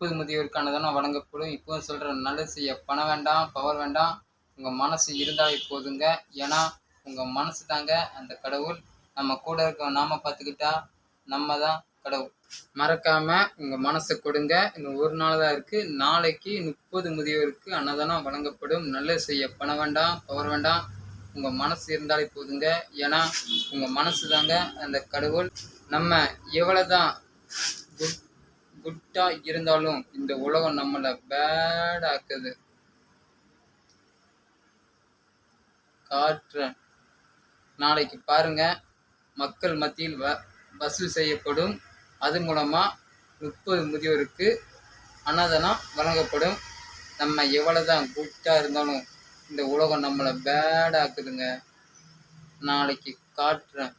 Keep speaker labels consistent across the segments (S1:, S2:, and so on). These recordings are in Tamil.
S1: முப்பது முதியோருக்கு அன்னதானம் வழங்கப்படும். இப்போவும் சொல்கிறேன் நல்லது செய்ய பணம் வேண்டாம் பவர் வேண்டாம். உங்கள் மனசு இருந்தாலே போதுங்க. ஏன்னா உங்கள் மனசு தாங்க அந்த கடவுள். நம்ம கூட இருக்க நாம பார்த்துக்கிட்டா நம்ம தான் கடவுள். மறக்காமல் உங்கள் மனசை கொடுங்க. இன்னும் ஒரு நாள் தான் இருக்குது நாளைக்கு முப்பது முதியோருக்கு அன்னதானம் வழங்கப்படும். நல்லது செய்ய பணம் வேண்டாம் பவர் வேண்டாம். உங்கள் மனசு இருந்தாலே போதுங்க. ஏன்னா உங்கள் மனசு தாங்க அந்த கடவுள். நம்ம எவ்வளோ தான் குட் குட்டாக இருந்தாலும் இந்த உலகம் நம்மளை பேடாக்குது காற்று. நாளைக்கு பாருங்க மக்கள் மத்தியில் வ வசூல் செய்யப்படும். அது மூலமாக முப்பது முதியோருக்கு அன்னதானம் வழங்கப்படும். நம்ம எவ்வளோதான் குட்டாக இருந்தாலும் இந்த உலகம் நம்மளை பேடாக்குதுங்க நாளைக்கு காட்டுறேன்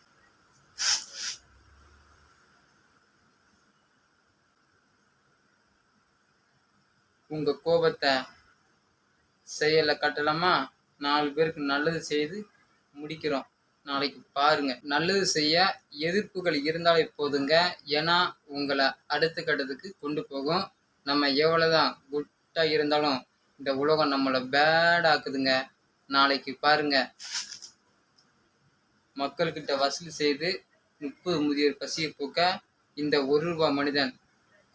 S1: உங்கள் கோபத்தை செயலை கட்டலாமா? நாலு பேருக்கு நல்லது செய்து முடிக்கிறோம். நாளைக்கு பாருங்க. நல்லது செய்ய எதிர்ப்புகள் இருந்தாலே போதுங்க. ஏன்னா உங்களை அடுத்த கட்டத்துக்கு கொண்டு போகும். நம்ம எவ்வளோதான் குட்டாக இருந்தாலும் இந்த உலகம் நம்மளை பேடாக்குதுங்க நாளைக்கு பாருங்க. மக்கள்கிட்ட வசூல் செய்து முப்பது முதியோர் பசியை போக்க இந்த ஒரு ரூபா மனிதன்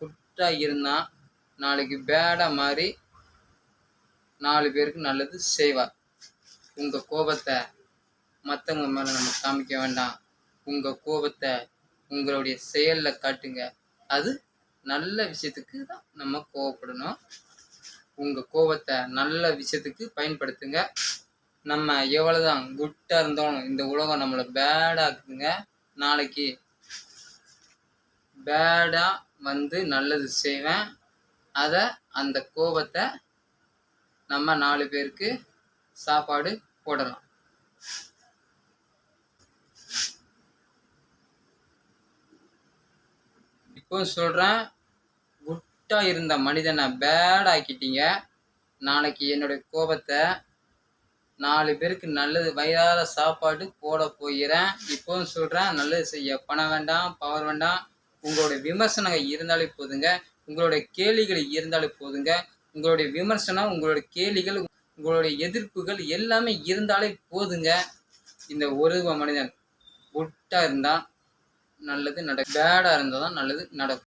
S1: குட்டாக இருந்தால் நாளைக்கு பேடா மாதிரி நாலு பேருக்கு நல்லது செய்வார். உங்கள் கோபத்தை மற்றவங்க மேலே நம்ம காமிக்க வேண்டாம். உங்கள் கோபத்தை உங்களுடைய செயலில் காட்டுங்க. அது நல்ல விஷயத்துக்கு தான் நம்ம கோவப்படணும். உங்கள் கோபத்தை நல்ல விஷயத்துக்கு பயன்படுத்துங்க. நம்ம எவ்வளோதான் குட்டாக இருந்தாலும் இந்த உலகம் நம்மளை பேடாக்குதுங்க நாளைக்கு பேடாக வந்து நல்லது செய்வேன். அதை அந்த கோபத்தை நம்ம நாலு பேருக்கு சாப்பாடு போடலாம். இப்போ சொல்கிறேன் குட்டாக இருந்த மனிதனை பேட் ஆக்கிட்டீங்க. நாளைக்கு என்னுடைய கோபத்தை நாலு பேருக்கு நல்லது வயிறார சாப்பாடு போட போகிறேன். இப்போவும் சொல்கிறேன் நல்லது செய்ய பணம் வேண்டாம் பவர் வேண்டாம். உங்களுடைய விமர்சனங்கள் இருந்தாலே போதுங்க. உங்களுடைய கேள்விகள் இருந்தாலே போதுங்க. உங்களுடைய விமர்சனம் உங்களுடைய கேள்விகள் உங்களுடைய எதிர்ப்புகள் எல்லாமே இருந்தாலே போதுங்க. இந்த ஒரு மனிதன் குட்டா இருந்தால் நல்லது நடக்கும். பேடாக இருந்தால் தான் நல்லது நடக்கும்.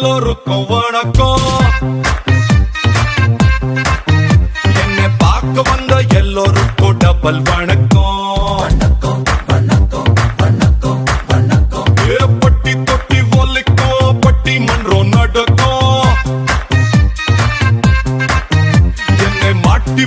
S2: எல்லோருக்கும் வணக்கம். என்னை பார்க்க வந்த எல்லோருக்கும் டபுள் வணக்கம். பட்டி